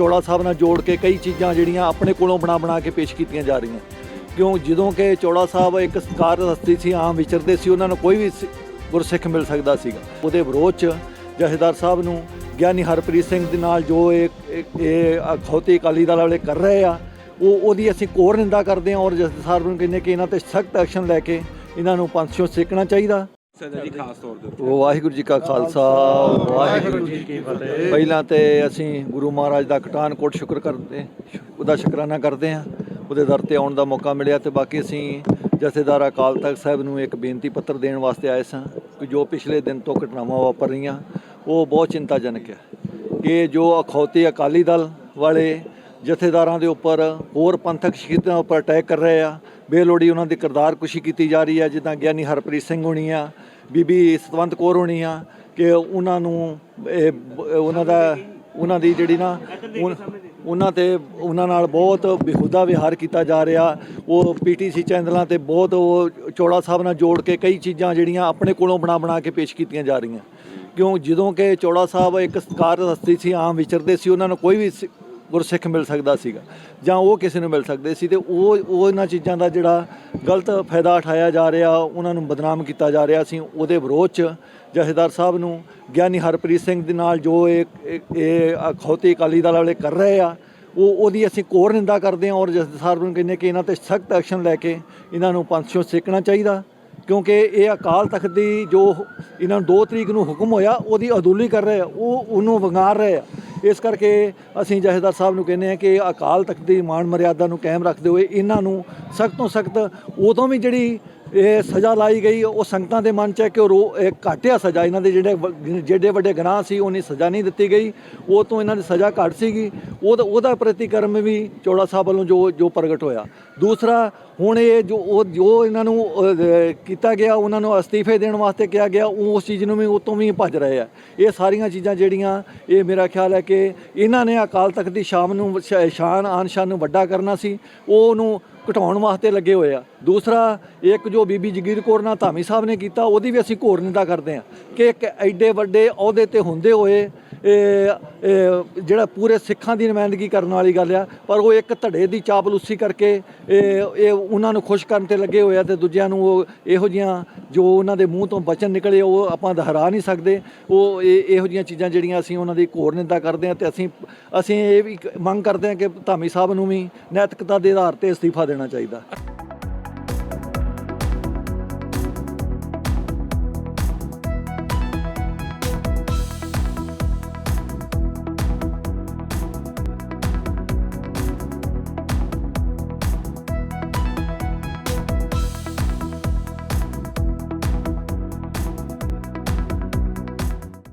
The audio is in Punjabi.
ਚੋੜਾ ਸਾਹਿਬ ਨਾਲ ਜੋੜ ਕੇ ਕਈ ਚੀਜ਼ਾਂ ਜਿਹੜੀਆਂ ਆਪਣੇ ਕੋਲੋਂ ਬਣਾ ਬਣਾ ਕੇ ਪੇਸ਼ ਕੀਤੀਆਂ ਜਾ ਰਹੀਆਂ। ਕਿਉਂ? ਜਦੋਂ ਕਿ ਚੋੜਾ ਸਾਹਿਬ ਇੱਕ ਸਰਕਾਰ ਹਸਤੀ ਸੀ, ਆਮ ਵਿਚਰਦੇ ਸੀ, ਉਹਨਾਂ ਨੂੰ ਕੋਈ ਵੀ ਸਿ- ਗੁਰਸਿੱਖ ਮਿਲ ਸਕਦਾ ਸੀਗਾ। ਉਹਦੇ ਵਿਰੋਧ ਚ ਜਥੇਦਾਰ ਸਾਹਿਬ ਨੂੰ ਗਿਆਨੀ ਹਰਪ੍ਰੀਤ ਸਿੰਘ ਦੇ ਨਾਲ ਜੋ ਇਹ, ਇਹ- ਇਹ ਅਖੌਤੀ ਅਕਾਲੀ ਦਲ ਵਾਲੇ ਕਰ ਰਹੇ ਆ, ਉਹ, ਉਹਦੀ ਅਸੀਂ ਕੋਰ ਨਿੰਦਾ ਕਰਦੇ ਹਾਂ ਔਰ ਜਥੇਦਾਰ ਸਾਹਿਬ ਨੂੰ ਕਹਿੰਦੇ ਕਿ ਇਹਨਾਂ ਤੇ ਸਖਤ ਐਕਸ਼ਨ ਲੈ ਕੇ ਇਹਨਾਂ ਨੂੰ ਪੰਥ ਸੇਕਣਾ ਚਾਹੀਦਾ। ਸਦਾ ਜੀ ਖਾਸ ਤੌਰ ਤੇ ਵਾਹਿਗੁਰੂ ਜੀ ਕਾ ਖਾਲਸਾ, ਵਾਹਿਗੁਰੂ ਜੀ ਕੀ ਫਤਿਹ। ਪਹਿਲਾਂ ਤੇ ਅਸੀਂ ਗੁਰੂ ਮਹਾਰਾਜ ਦਾ ਕਟਾਨ ਕੋਟ ਸ਼ੁਕਰ ਕਰਦੇ, ਉਹਦਾ ਸ਼ੁਕਰਾਨਾ ਕਰਦੇ ਹਾਂ। ਉਹਦੇ ਦਰ ਤੇ ਆਉਣ ਦਾ ਮੌਕਾ ਮਿਲਿਆ ਤੇ ਬਾਕੀ ਅਸੀਂ ਜਥੇਦਾਰ ਅਕਾਲ ਤਖਤ ਸਾਹਿਬ ਨੂੰ ਇੱਕ ਬੇਨਤੀ ਪੱਤਰ ਦੇਣ ਵਾਸਤੇ ਆਏ ਸਾਂ ਕਿ ਜੋ ਪਿਛਲੇ ਦਿਨ ਤੋਂ ਘਟਨਾਵਾਂ ਵਾਪਰ ਰਹੀਆਂ, ਉਹ ਬਹੁਤ ਚਿੰਤਾਜਨਕ ਹੈ ਕਿ ਜੋ ਅਖੌਤੀ ਅਕਾਲੀ ਦਲ ਵਾਲੇ ਜਥੇਦਾਰਾਂ ਦੇ ਉੱਪਰ ਹੋਰ ਪੰਥਕ ਸ਼ਹੀਦਾਂ ਉੱਪਰ ਅਟੈਕ ਕਰ ਰਹੇ ਆ, ਬੇਲੋੜੀ ਉਹਨਾਂ ਦੀ ਕਿਰਦਾਰ ਕੁਸ਼ੀ ਕੀਤੀ ਜਾ ਰਹੀ ਹੈ, ਜਿੱਦਾਂ ਗਿਆਨੀ ਹਰਪ੍ਰੀਤ ਸਿੰਘ ਹੋਣੀ ਆ ਬੀਬੀ ਸਤਵੰਤ ਕੌਰ ਹੋਣੀ ਆ ਕਿ ਉਹਨਾਂ ਨੂੰ ਇਹ, ਉਹਨਾਂ ਦਾ, ਉਹਨਾਂ ਦੀ ਜਿਹੜੀ ਨਾ, ਉਨ- ਉਹਨਾਂ ਤੇ ਉਹਨਾਂ ਨਾਲ ਬਹੁਤ ਬੇਹੂਦਾ ਵਿਹਾਰ ਕੀਤਾ ਜਾ ਰਿਹਾ। ਉਹ ਪੀਟੀਸੀ ਚੈਨਲਾਂ ਤੇ ਬਹੁਤ ਉਹ ਚੋੜਾ ਸਾਹਿਬ ਨਾਲ ਜੋੜ ਕੇ ਕਈ ਚੀਜ਼ਾਂ ਜਿਹੜੀਆਂ ਆਪਣੇ ਕੋਲੋਂ ਬਣਾ ਬਣਾ ਕੇ ਪੇਸ਼ ਕੀਤੀਆਂ ਜਾ ਰਹੀਆਂ। ਕਿਉਂ? ਜਦੋਂ ਕਿ ਚੋੜਾ ਸਾਹਿਬ ਇੱਕ ਸਰਕਾਰ ਹਸਤੀ ਸੀ, ਆਮ ਵਿਚਰਦੇ ਸੀ, ਉਹਨਾਂ ਨੂੰ ਕੋਈ ਵੀ ਸਿ- ਗੁਰਸਿੱਖ ਮਿਲ ਸਕਦਾ ਸੀਗਾ ਜਾਂ ਉਹ ਕਿਸੇ ਨੂੰ ਮਿਲ ਸਕਦੇ ਸੀ ਤੇ ਉਹ ਉਹ ਇਹਨਾਂ ਚੀਜ਼ਾਂ ਦਾ ਜਿਹੜਾ ਗਲਤ ਫਾਇਦਾ ਉਠਾਇਆ ਜਾ ਰਿਹਾ, ਉਹਨਾਂ ਨੂੰ ਬਦਨਾਮ ਕੀਤਾ ਜਾ ਰਿਹਾ ਸੀ, ਉਹਦੇ ਵਿਰੋਧ ਚ ਜਥੇਦਾਰ ਸਾਹਿਬ ਨੂੰ ਗਿਆਨੀ ਹਰਪ੍ਰੀਤ ਸਿੰਘ ਦੇ ਨਾਲ ਜੋ ਇਹ, ਇਹ- ਇਹ ਅਖੌਤੀ ਅਕਾਲੀ ਦਲ ਵਾਲੇ ਕਰ ਰਹੇ ਆ, ਉਹ, ਉਹਦੀ ਅਸੀਂ ਕੋਰ ਨਿੰਦਾ ਕਰਦੇ ਹਾਂ ਔਰ ਜਥੇਦਾਰ ਸਾਹਿਬ ਨੂੰ ਕਹਿੰਦੇ ਕਿ ਇਹਨਾਂ ਤੇ ਸਖਤ ਐਕਸ਼ਨ ਲੈ ਕੇ ਇਹਨਾਂ ਨੂੰ ਪੰਥੋਂ ਸੇਕਣਾ ਚਾਹੀਦਾ, ਕਿਉਂਕਿ ਇਹ ਅਕਾਲ ਤਖਤ ਦੀ ਜੋ ਇਹਨਾਂ ਨੂੰ 2 ਤਰੀਕ ਨੂੰ ਹੁਕਮ ਹੋਇਆ, ਉਹਦੀ ਅਦੂਲੀ ਕਰ ਰਹੇ ਆ, ਉਹ, ਉਹਨੂੰ ਵੰਗਾਰ ਰਹੇ ਆ। ਇਸ ਕਰਕੇ ਅਸੀਂ ਜਥੇਦਾਰ ਸਾਹਿਬ ਨੂੰ ਕਹਿੰਦੇ ਆ ਕਿ ਅਕਾਲ ਤਖਤ ਦੀ ਮਾਣ ਮਰਿਆਦਾ ਨੂੰ ਕਾਇਮ ਰੱਖਦੇ ਹੋਏ ਇਹਨਾਂ ਨੂੰ ਸਖਤ ਤੋਂ ਸਖਤ ਉਦੋਂ ਵੀ ਜਿਹੜੀ ਇਹ ਸਜ਼ਾ ਲਾਈ ਗਈ। ਉਹ ਸੰਗਤਾਂ ਦੇ ਮਨ ਚ ਹੈ ਕਿ ਉਹ ਰੋ- ਇਹ ਘਾਟਿਆ ਸਜ਼ਾ। ਇਹਨਾਂ ਦੇ ਜਿਹੜੇ ਜਿਹੜੇ ਵੱਡੇ ਗੁਨਾਹ ਸੀ, ਉਹਨੀ ਸਜ਼ਾ ਨਹੀਂ ਦਿੱਤੀ ਗਈ। ਉਹ ਤੋਂ ਇਹਨਾਂ ਦੀ ਸਜ਼ਾ ਘੱਟ ਸੀਗੀ। ਉਹਦਾ ਉਹਦਾ ਪ੍ਰਤੀਕਰਮ ਵੀ ਚੋੜਾ ਸਾਹਿਬ ਵੱਲੋਂ ਜੋ ਜੋ ਪ੍ਰਗਟ ਹੋਇਆ। ਦੂਸਰਾ, ਹੁਣ ਇਹ ਜੋ, ਉਹ, ਜੋ ਇਹਨਾਂ ਨੂੰ ਕੀਤਾ ਗਿਆ, ਉਹਨਾਂ ਨੂੰ ਅਸਤੀਫੇ ਦੇਣ ਵਾਸਤੇ ਕਿਹਾ ਗਿਆ, ਉਹ ਉਸ ਚੀਜ਼ ਨੂੰ ਵੀ, ਉਹ ਤੋਂ ਵੀ ਭੱਜ ਰਹੇ ਆ। ਇਹ ਸਾਰੀਆਂ ਚੀਜ਼ਾਂ ਜਿਹੜੀਆਂ, ਇਹ ਮੇਰਾ ਖਿਆਲ ਹੈ ਕਿ ਇਹਨਾਂ ਨੇ ਅਕਾਲ ਤਖਤ ਦੀ ਸ਼ਾਮ ਨੂੰ ਸ਼ਾਨ ਆਨ ਸ਼ਾਨ ਨੂੰ ਵੱਡਾ ਕਰਨਾ ਸੀ। ਉਹ ਉਹਨੂੰ ਘਟਾਉਣ ਵਾਸਤੇ ਲੱਗੇ ਹੋਏ ਆ। ਦੂਸਰਾ, ਇੱਕ ਜੋ ਬੀਬੀ ਜਗੀਰ ਕੌਰ ਨਾਲ ਧਾਮੀ ਸਾਹਿਬ ਨੇ ਕੀਤਾ, ਉਹਦੀ ਵੀ ਅਸੀਂ ਘੋਰ ਨਿੰਦਾ ਕਰਦੇ ਹਾਂ ਕਿ ਇੱਕ ਐਡੇ ਵੱਡੇ ਅਹੁਦੇ ਤੇ ਹੁੰਦੇ ਹੋਏ ਜਿਹੜਾ ਪੂਰੇ ਸਿੱਖਾਂ ਦੀ ਨੁਮਾਇੰਦਗੀ ਕਰਨ ਵਾਲੀ ਗੱਲ ਆ, ਪਰ ਉਹ ਇੱਕ ਧੜੇ ਦੀ ਚਾਪਲੂਸੀ ਕਰਕੇ, ਇਹ ਉਹਨਾਂ ਨੂੰ ਖੁਸ਼ ਕਰਨ ਤੇ ਲੱਗੇ ਹੋਏ ਆ ਤੇ ਦੂਜਿਆਂ ਨੂੰ ਉਹ ਇਹੋ ਜੀਆਂ ਜੋ ਉਹਨਾਂ ਦੇ ਮੂੰਹ ਤੋਂ ਬਚਨ ਨਿਕਲੇ, ਉਹ ਆਪਾਂ ਦੁਹਰਾ ਨਹੀਂ ਸਕਦੇ। ਉਹ ਇਹ, ਇਹੋ ਜੀਆਂ ਚੀਜ਼ਾਂ ਜਿਹੜੀਆਂ ਅਸੀਂ ਉਹਨਾਂ ਦੀ ਘੋਰ ਨਿੰਦਾ ਕਰਦੇ ਹਾਂ ਤੇ ਅਸੀਂ ਅਸੀਂ ਇਹ ਵੀ ਮੰਗ ਕਰਦੇ ਹਾਂ ਕਿ ਧਾਮੀ ਸਾਹਿਬ ਨੂੰ ਵੀ ਨੈਤਿਕਤਾ ਦੇ ਆਧਾਰ ਤੇ ਅਸਤੀਫਾ ਦੇਣਾ ਚਾਹੀਦਾ।